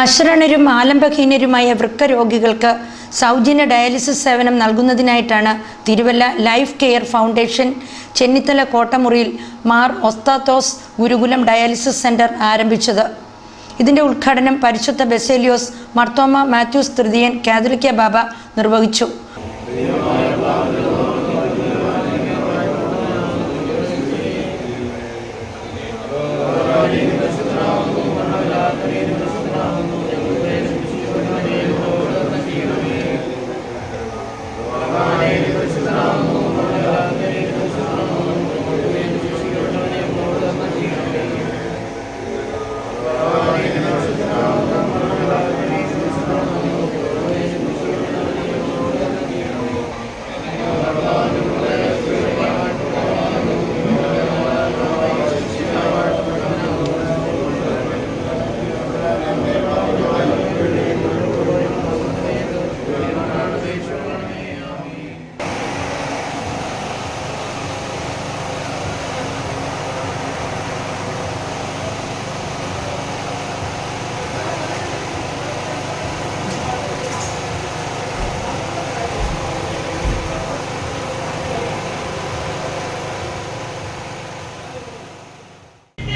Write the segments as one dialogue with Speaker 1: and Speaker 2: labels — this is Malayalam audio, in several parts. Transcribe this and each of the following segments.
Speaker 1: അശ്രണരും ആലംബഹീനരുമായ വൃക്കരോഗികൾക്ക് സൗജന്യ ഡയാലിസിസ് സേവനം നൽകുന്നതിനായിട്ടാണ് Thiruvalla life care foundation Chennithala കോട്ടമുറിയിൽ Mar Osthathios Gurukulam dialysis centre ആരംഭിച്ചത്. ഇതിന്റെ ഉദ്ഘാടനം പരിശുദ്ധ ബെസേലിയോസ് മർത്തോമ മാത്യൂസ് തൃതീയൻ കാതലിക്ക ബാബ നിർവഹിച്ചു.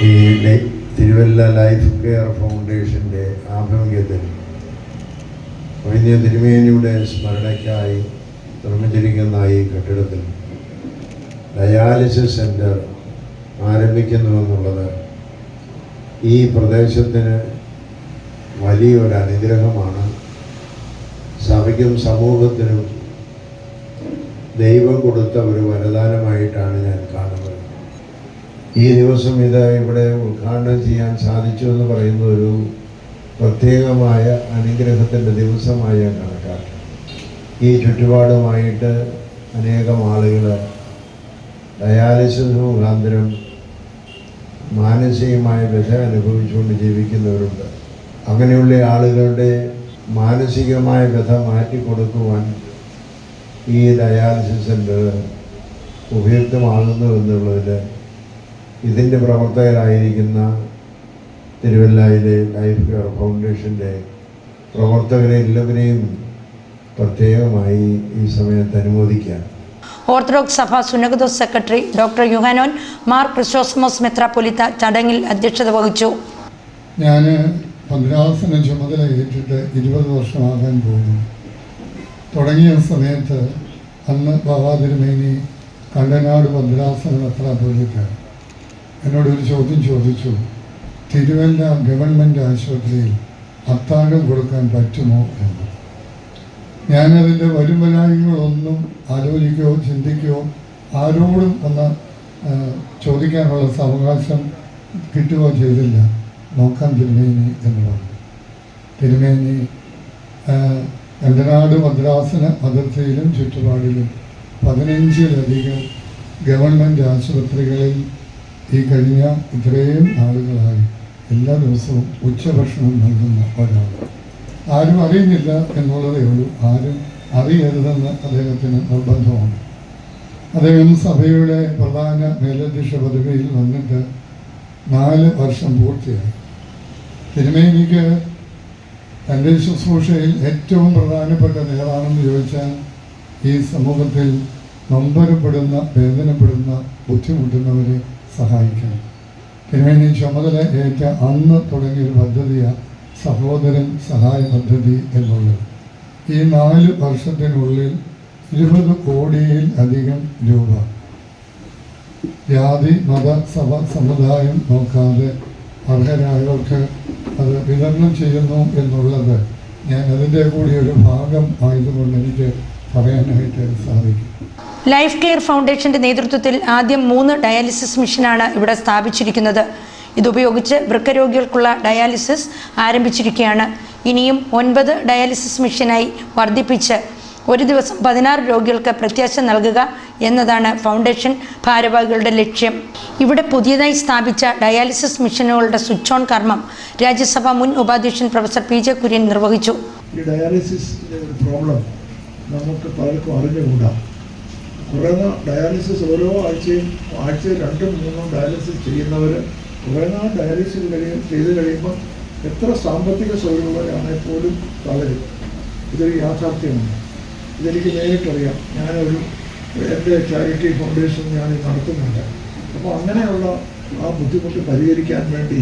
Speaker 2: ഈ തിരുവല്ല ലൈഫ് കെയർ ഫൗണ്ടേഷന്റെ ആഭിമുഖ്യത്തിൽ വൈദ്യ തിരുമേനിയുടെ സ്മരണയ്ക്കായി നിർമ്മിച്ചിരിക്കുന്ന ഈ കെട്ടിടത്തിൽ ഡയാലിസിസ് സെന്റർ ആരംഭിക്കുന്നുവെന്നുള്ളത് ഈ പ്രദേശത്തിന് വലിയൊരു അനുഗ്രഹമാണ്. സഭയ്ക്കും സമൂഹത്തിനും ദൈവം കൊടുത്ത ഒരു കാണുന്നത് ഈ ദിവസം ഇത് ഇവിടെ ഉദ്ഘാടനം ചെയ്യാൻ സാധിച്ചു എന്ന് പറയുന്ന ഒരു പ്രത്യേകമായ അനുഗ്രഹത്തിന്റെ ദിവസമായി ഞാൻ കണക്കാക്കി. ഈ ചുറ്റുപാടുമായിട്ട് അനേകം ആളുകൾ ഡയാലിസിസ് മുഖാന്തരം മാനസികമായ വ്യഥ അനുഭവിച്ചുകൊണ്ട് ജീവിക്കുന്നവരുണ്ട്. അങ്ങനെയുള്ള ആളുകളുടെ മാനസികമായ വ്യഥ മാറ്റിക്കൊടുക്കുവാൻ ഈ ഡയാലിസിസ് സെന്റർ ഉപയുക്തമാകുന്നു എന്നുള്ളതിൽ ഇതിന്റെ പ്രവർത്തകരായിരിക്കുന്ന തിരുവല്ലയിലെ ലൈഫ് കെയർ ഫൗണ്ടേഷന്റെ പ്രവർത്തകരെ എല്ലാവരെയും പ്രത്യേകമായി ഈ സമയത്ത് അനുമോദിക്കാം.
Speaker 1: ഓർത്തഡോക്സ് സഭ സുനഗദോസ് സെക്രട്ടറി ഡോക്ടർ യുഹാനോൻ മാർ ക്രിസ്റ്റോസ്മോസ് മെത്രാപ്പൊലിത്ത ചടങ്ങിൽ അധ്യക്ഷത വഹിച്ചു.
Speaker 3: ഞാൻ പന്ത്രാസന ചുമതല ഏറ്റിട്ട് ഇരുപത് വർഷമാകാൻ പോകുന്നു. തുടങ്ങിയ സമയത്ത് അന്ന് ബാബാ തിരുമേനി കണ്ടനാട് മെത്ര മെത്രാപ്പൊലിത്ത എന്നോടൊരു ചോദ്യം ചോദിച്ചു. തിരുവല്ല ഗവൺമെന്റ് ആശുപത്രിയിൽ അത്താഴം കൊടുക്കാൻ പറ്റുമോ എന്ന്. ഞാനതിന്റെ വരുമ്പനായികളൊന്നും ആലോചിക്കുകയോ ചിന്തിക്കുകയോ ആരോടും ഒന്ന് ചോദിക്കാനുള്ള അവകാശം കിട്ടുകയോ ചെയ്തില്ല. നോക്കാൻ തിരുമേനി എന്ന് പറഞ്ഞു. തിരുമേനി മദ്രാസിന് മദ്രാസന അതിർത്തിയിലും ചുറ്റുപാടിലും പതിനഞ്ചിലധികം ഗവൺമെന്റ് ആശുപത്രികളിൽ ഈ കഴിഞ്ഞ ഇത്രയും നാളുകളായി എല്ലാ ദിവസവും ഉച്ചഭക്ഷണം നൽകുന്ന ഒരാൾ. ആരും അറിയുന്നില്ല എന്നുള്ളതേ ഉള്ളൂ. ആരും അറിയരുതെന്ന് അദ്ദേഹത്തിന് നിർബന്ധമാണ്. അദ്ദേഹം സഭയുടെ പ്രധാന മേലധ്യക്ഷ പദവിയിൽ വന്നിട്ട് നാല് വർഷം പൂർത്തിയായി. തിരുമേനിക്ക് തന്റെ ശുശ്രൂഷയിൽ ഏറ്റവും പ്രധാനപ്പെട്ടത് ഏതാണെന്ന് ചോദിച്ചാൽ ഈ സമൂഹത്തിൽ നൊമ്പരപ്പെടുന്ന വേദനപ്പെടുന്ന ബുദ്ധിമുട്ടുന്നവരെ സഹായിക്കണം. തിരുമേനി ചുമതല ഏറ്റ അന്ന് തുടങ്ങിയൊരു പദ്ധതിയാണ് സഹോദരൻ സഹായ പദ്ധതി എന്നുള്ളത്. ഈ നാല് വർഷത്തിനുള്ളിൽ ഇരുപത് കോടിയിൽ അധികം രൂപ. ജാതി മത സഭ സമുദായം നോക്കാതെ അർഹരായവർക്ക് അത് വിതരണം ചെയ്യുന്നു എന്നുള്ളത് ഞാൻ അതിന്റെ കൂടി ഒരു ഭാഗം ആയതുകൊണ്ട് എനിക്ക് പറയാനായിട്ട് സാധിക്കും.
Speaker 1: ലൈഫ് കെയർ ഫൗണ്ടേഷന്റെ നേതൃത്വത്തിൽ ആദ്യം മൂന്ന് ഡയാലിസിസ് മെഷീനാണ് ഇവിടെ സ്ഥാപിച്ചിരിക്കുന്നത്. ഇതുപയോഗിച്ച് വൃക്കരോഗികൾക്കുള്ള ഡയാലിസിസ് ആരംഭിച്ചിരിക്കുകയാണ്. ഇനിയും ഒൻപത് ഡയാലിസിസ് മെഷീനായി വർദ്ധിപ്പിച്ച് ഒരു ദിവസം പതിനാറ് രോഗികൾക്ക് പ്രത്യാശ നൽകുക എന്നതാണ് ഫൗണ്ടേഷൻ ഭാരവാഹികളുടെ ലക്ഷ്യം. ഇവിടെ പുതിയതായി സ്ഥാപിച്ച ഡയാലിസിസ് മെഷീനുകളുടെ സ്വിച്ച് ഓൺ കർമ്മം രാജ്യസഭ മുൻ ഉപാധ്യക്ഷൻ പ്രൊഫസർ പി ജെ കുര്യൻ നിർവഹിച്ചു.
Speaker 4: ഒരു പ്രോബ്ലം നമുക്ക് പലർക്കും അറിഞ്ഞുകൂടാ. കുറേ ഡയാലിസിസ് ഓരോ ആഴ്ചയും ആഴ്ച രണ്ടും മൂന്നും ഡയാലിസിസ് ചെയ്യുന്നവർ കുറേ നാൾ ഡയാലിസിസ് കഴിയും ചെയ്ത് കഴിയുമ്പോൾ എത്ര സാമ്പത്തിക സൗകര്യമുള്ളവരാണെങ്കിൽ പോലും തളരും. ഇതൊരു യാഥാർത്ഥ്യമാണ്. ഇതെനിക്ക് നേരിട്ടറിയാം. ഞാനൊരു എന്റെ ചാരിറ്റി ഫൗണ്ടേഷൻ ഞാൻ നടത്തുന്നുണ്ട്. അപ്പോൾ അങ്ങനെയുള്ള ആ ബുദ്ധിമുട്ട് പരിഹരിക്കാൻ വേണ്ടി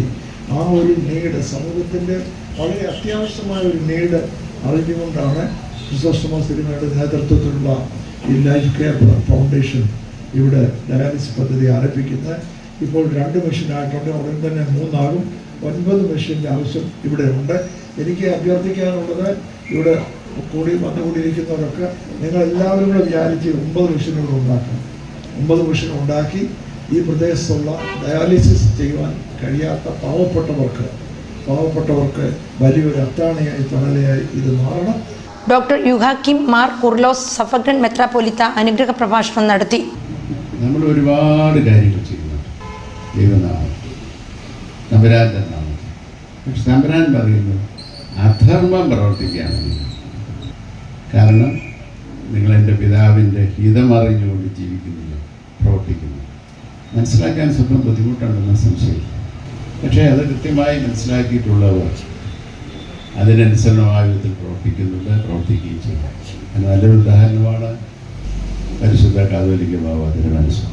Speaker 4: ആ ഒരു നീഡ് സമൂഹത്തിന്റെ വളരെ അത്യാവശ്യമായ ഒരു നീഡ് അറിഞ്ഞുകൊണ്ടാണ് ക്രിസോസ്റ്റമ സിനിമയുടെ നേതൃത്വത്തിലുള്ള ഈ ലൈഫ് കെയർ ഫൗണ്ടേഷൻ ഇവിടെ ഡയാലിസിസ് പദ്ധതി ആരംഭിക്കുന്നത്. ഇപ്പോൾ രണ്ട് മെഷീനായിട്ടുണ്ട് ഉടൻ തന്നെ മൂന്നാകും. ഒൻപത് മെഷീന്റെ ആവശ്യം ഇവിടെ ഉണ്ട്. എനിക്ക് അഭ്യർത്ഥിക്കാനുള്ളത് ഇവിടെ കൂടി വന്നുകൂടിയിരിക്കുന്നവരൊക്കെ നിങ്ങൾ എല്ലാവരും കൂടെ വിചാരിച്ച് ഒമ്പത് മെഷീനുകൾ ഉണ്ടാക്കണം. ഒമ്പത് മെഷീൻ ഉണ്ടാക്കി ഈ പ്രദേശത്തുള്ള ഡയാലിസിസ് ചെയ്യുവാൻ കഴിയാത്ത പാവപ്പെട്ടവർക്ക് പാവപ്പെട്ടവർക്ക് വലിയൊരു അത്താണിയായി തണലയായി ഇത് മാറണം.
Speaker 1: ഡോക്ടർ യുഹാക്കിം മാർ കുർലോസ് സഫഗൻ മെത്രാപൊലിത്ത അനുഗ്രഹ പ്രഭാഷണം നടത്തി.
Speaker 5: നമ്മൾ ഒരുപാട് കാര്യങ്ങൾ ചെയ്യുന്നുണ്ട്. പറയുന്നു അധർമ്മം പ്രവർത്തിക്കുകയാണെങ്കിൽ. കാരണം നിങ്ങൾ എന്റെ പിതാവിന്റെ ഹിതമറിഞ്ഞുകൊണ്ട് ജീവിക്കുന്നില്ല പ്രവർത്തിക്കുന്നു മനസ്സിലാക്കാൻ സ്വന്തം ബുദ്ധിമുട്ടുണ്ടെന്ന സംശയം പക്ഷേ അത് കൃത്യമായി മനസ്സിലാക്കിയിട്ടുള്ളവർ അതിനനുസരണമായ വിധത്തിൽ പ്രവർത്തിക്കുന്നുണ്ട് പ്രവർത്തിക്കുകയും ചെയ്യും. നല്ലൊരു ഉദാഹരണമാണ്. പരിശുദ്ധ കാതോലിക്ക ബാബ തിരുമനസ്സം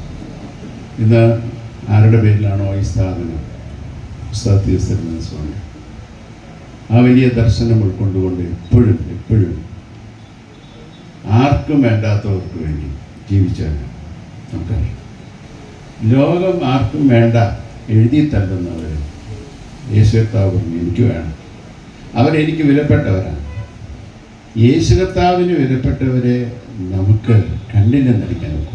Speaker 5: ഇന്ന് ആരുടെ പേരിലാണോ ഈ സ്ഥാപനം? തിരുമനസ്വാമി. ആ വലിയ ദർശനം ഉൾക്കൊണ്ടുകൊണ്ട് എപ്പോഴും എപ്പോഴും ആർക്കും വേണ്ടാത്തവർക്ക് വേണ്ടി ജീവിച്ചാൽ നമുക്കറിയാം. ലോകം ആർക്കും വേണ്ട എഴുതി തള്ളുന്നവർ യേശു കർത്താവ് പറഞ്ഞു എനിക്ക് വേണം. അവരെനിക്ക് വിലപ്പെട്ടവരാണ്. യേശു കർത്താവിന് വിലപ്പെട്ടവരെ നമുക്ക് കണ്ണിനെ നടിക്കാൻ നോക്കും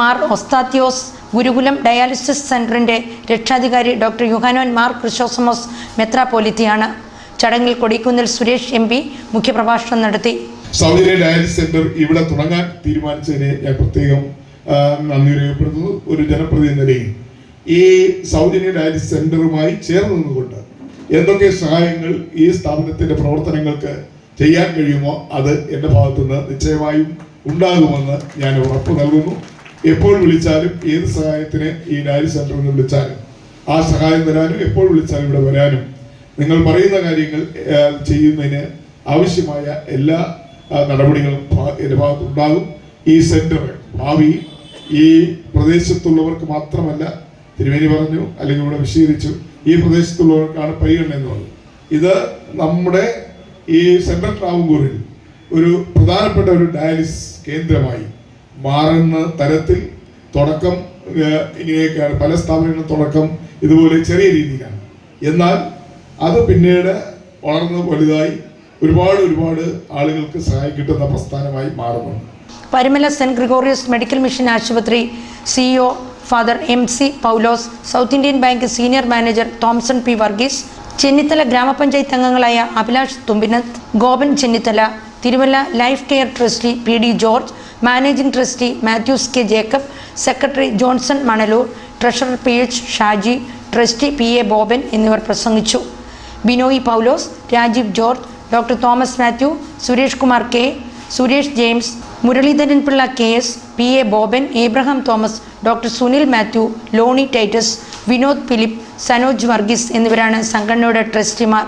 Speaker 1: മാർ ഒസ്താത്യോസ് ഗുരുകുലം ഡയാലിസിസ് സെന്ററിന്റെ രക്ഷാധികാരി ഡോക്ടർ യുഹാനോൻ മാർ ക്രിസോസമോസ് മെത്രാപോലിത്തിയാണ് ചടങ്ങിൽ കൊടിക്കുന്നിൽ സുരേഷ് എം പി മുഖ്യപ്രഭാഷണം നടത്തി.
Speaker 6: സൗദിയിലെ ഡയാലിസിസ് സെന്റർ ഇവിടെ തുടങ്ങാൻ തീരുമാനിച്ചതിനെ ഞാൻ പ്രത്യേകം നന്ദി രേഖപ്പെടുത്തുന്നു. ഒരു ജനപ്രതിനിധി നിലയിൽ ഈ സൗജന്യ ഡയാലിസിസ് സെന്ററുമായി ചേർന്ന് നിന്നുകൊണ്ട് എന്തൊക്കെ സഹായങ്ങൾ ഈ സ്ഥാപനത്തിന്റെ പ്രവർത്തനങ്ങൾക്ക് ചെയ്യാൻ കഴിയുമോ അത് എന്റെ ഭാഗത്തുനിന്ന് നിശ്ചയമായും ഉണ്ടാകുമെന്ന് ഞാൻ ഉറപ്പ് നൽകുന്നു. എപ്പോൾ വിളിച്ചാലും ഏത് സഹായത്തിന് ഈ ഡയറി സെന്ററിൽ നിന്ന് വിളിച്ചാലും ആ സഹായം തരാനും എപ്പോൾ വിളിച്ചാലും ഇവിടെ വരാനും നിങ്ങൾ പറയുന്ന കാര്യങ്ങൾ ചെയ്യുന്നതിന് ആവശ്യമായ എല്ലാ നടപടികളും എന്റെ ഭാഗത്തുണ്ടാകും ഈ സെന്റർ ഭാവി ഈ പ്രദേശത്തുള്ളവർക്ക് മാത്രമല്ല തിരുവേനി പറഞ്ഞു അല്ലെങ്കിൽ ഇവിടെ വിശദീകരിച്ചു ഈ പ്രദേശത്തുള്ളവർക്കാണ് പരിഗണന എന്ന് പറഞ്ഞത്. ഇത് നമ്മുടെ ഈ സെൻട്രൽ ട്രാവൻകൂറിൽ ഒരു പ്രധാനപ്പെട്ട ഒരു ഡയാലിസിസ് കേന്ദ്രമായി മാറുന്ന തരത്തിൽ തുടക്കം ഇങ്ങനെയൊക്കെയാണ്. പല സ്ഥാപനങ്ങളും തുടക്കം ഇതുപോലെ ചെറിയ രീതിയിലാണ്. എന്നാൽ അത് പിന്നീട് വളർന്ന് വലുതായി ഒരുപാട് ഒരുപാട് ആളുകൾക്ക് സഹായം കിട്ടുന്ന പ്രസ്ഥാനമായി മാറുന്നുണ്ട്.
Speaker 1: Parumala saint Gregorios medical mission ആശുപത്രി CEO father M C Paulose South Indian bank senior manager Thomson P Varghese Chennithala grama panchayat അംഗങ്ങളായ Abhilash Thumbinath Gopan Chennithala Thiruvalla life care trustee P D George managing trustee Mathews K Jacob secretary Johnson Manaloor treasurer P H Shaji trustee P A Boban എന്നിവർ പ്രസംഗിച്ചു. Binoy Paulose Rajeev George doctor Thomas Mathew Suresh Kumar K Suresh James Muraleedharan Pillai K S P A Boban Abraham Thomas doctor Sunil Mathew Loni Titus Vinod Philip Sanoj Varghese എന്നിവരാണ് സംഘടനയുടെ ട്രസ്റ്റിമാർ.